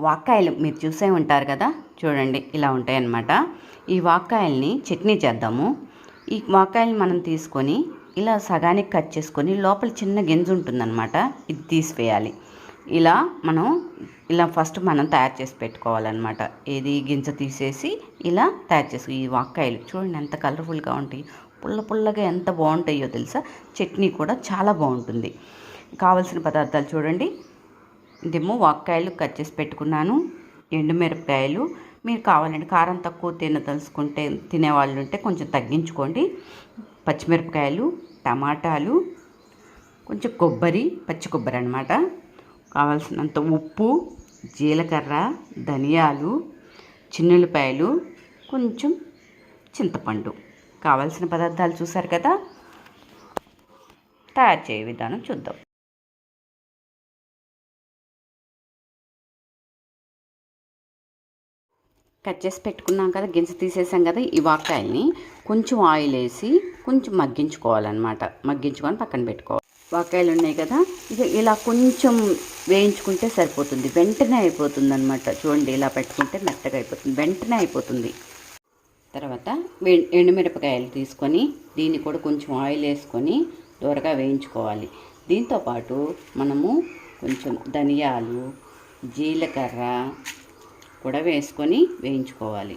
వాక్కాయలు మీరు చూసే ఉంటారు కదా? చూడండి ఇలా ఉంటాయన్నమాట. ఈ వాక్కాయల్ని చట్నీ చేద్దాము. ఈ వాక్కాయల్ని మనం తీసుకొని ఇలా సగానికి కట్ చేసుకొని లోపల చిన్న గింజ ఉంటుందన్నమాట. ఇది తీసివేయాలి. ఇలా మనం ఇలా ఫస్ట్ మనం తయారు చేసి పెట్టుకోవాలన్నమాట. ఏది గింజ తీసేసి ఇలా తయారు చేసు ఈ వాక్కాయలు చూడండి ఎంత కలర్ఫుల్గా ఉంటాయి. పుల్ల పుల్లగా ఎంత బాగుంటాయో తెలుసా? చట్నీ కూడా చాలా బాగుంటుంది. కావలసిన పదార్థాలు చూడండి. ఇదేమో వాక్కాయలు కట్ చేసి పెట్టుకున్నాను. ఎండుమిరపకాయలు మీరు కావాలంటే కారం తక్కువ తినదలుచుకుంటే తినేవాళ్ళు ఉంటే కొంచెం తగ్గించుకోండి. పచ్చిమిరపకాయలు టమాటాలు కొంచెం కొబ్బరి పచ్చి కొబ్బరి అనమాట కావాల్సినంత ఉప్పు జీలకర్ర ధనియాలు చిన్నులపాయలు కొంచెం చింతపండు. కావాల్సిన పదార్థాలు చూసారు కదా? తయారు చేయ విధానం చూద్దాం. కట్ చేసి పెట్టుకున్నాం కదా గింజ తీసేసాం కదా ఈ వాకాయల్ని కొంచెం ఆయిల్ వేసి కొంచెం మగ్గించుకోవాలన్నమాట. మగ్గించుకొని పక్కన పెట్టుకోవాలి. వాకాయలు ఉన్నాయి కదా ఇక ఇలా కొంచెం వేయించుకుంటే సరిపోతుంది. వెంటనే అయిపోతుంది అనమాట చూడండి ఇలా పెట్టుకుంటే మెత్తగా అయిపోతుంది. వెంటనే అయిపోతుంది. తర్వాత ఎండుమిరపకాయలు తీసుకొని దీన్ని కూడా కొంచెం ఆయిల్ వేసుకొని దూరగా వేయించుకోవాలి. దీంతోపాటు మనము కొంచెం ధనియాలు జీలకర్ర కూడా వేసుకొని వేయించుకోవాలి.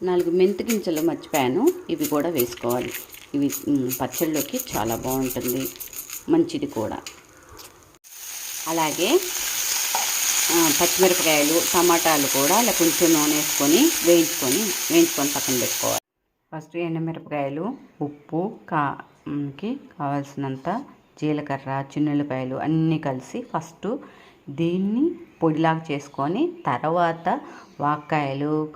నాలుగు మెంతి గింజలు మర్చిపోయాను. ఇవి కూడా వేసుకోవాలి. ఇవి మ్, పచ్చళ్ళలోకి చాలా బాగుంటుంది. మంచిది కూడా. అలాగే పచ్చిమిరపకాయలు టమాటాలు కూడా ఇలా కొంచెం నూనె వేసుకొని వేయించుకొని వేయించుకొని పక్కన పెట్టుకోవాలి. ఫస్ట్ ఎండమిరపకాయలు ఉప్పు కాకి కావాల్సినంత జీలకర్ర చిన్నులపాయలు అన్నీ కలిసి ఫస్ట్ దీన్ని పొడిలాగా చేసుకొని తర్వాత వాక్కాయలు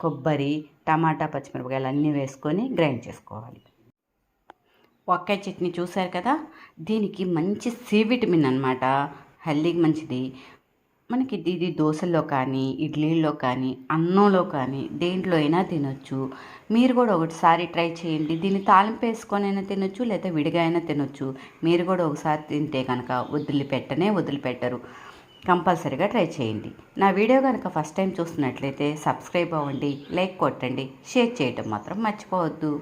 కొబ్బరి టమాటా పచ్చిమిరపకాయలు అన్నీ వేసుకొని గ్రైండ్ చేసుకోవాలి. వంకాయ చట్నీ చూశారు కదా? దీనికి మంచి సి విటమిన్ అనమాట హెల్దీకి మంచిది. మనకి ఇది ఇది దోశల్లో కానీ ఇడ్లీల్లో కానీ అన్నంలో కానీ దేంట్లో అయినా తినొచ్చు. మీరు కూడా ఒకటిసారి ట్రై చేయండి. దీన్ని తాలింపు వేసుకొని అయినా తినొచ్చు లేదా విడిగా అయినా తినొచ్చు. మీరు కూడా ఒకసారి తింటే కనుక వదిలిపెట్టనే వదిలిపెట్టరు. కంపల్సరీగా ట్రై చేయండి. నా వీడియో కనుక ఫస్ట్ టైం చూస్తున్నట్లయితే సబ్స్క్రైబ్ అవ్వండి లైక్ కొట్టండి షేర్ చేయటం మాత్రం మర్చిపోవద్దు.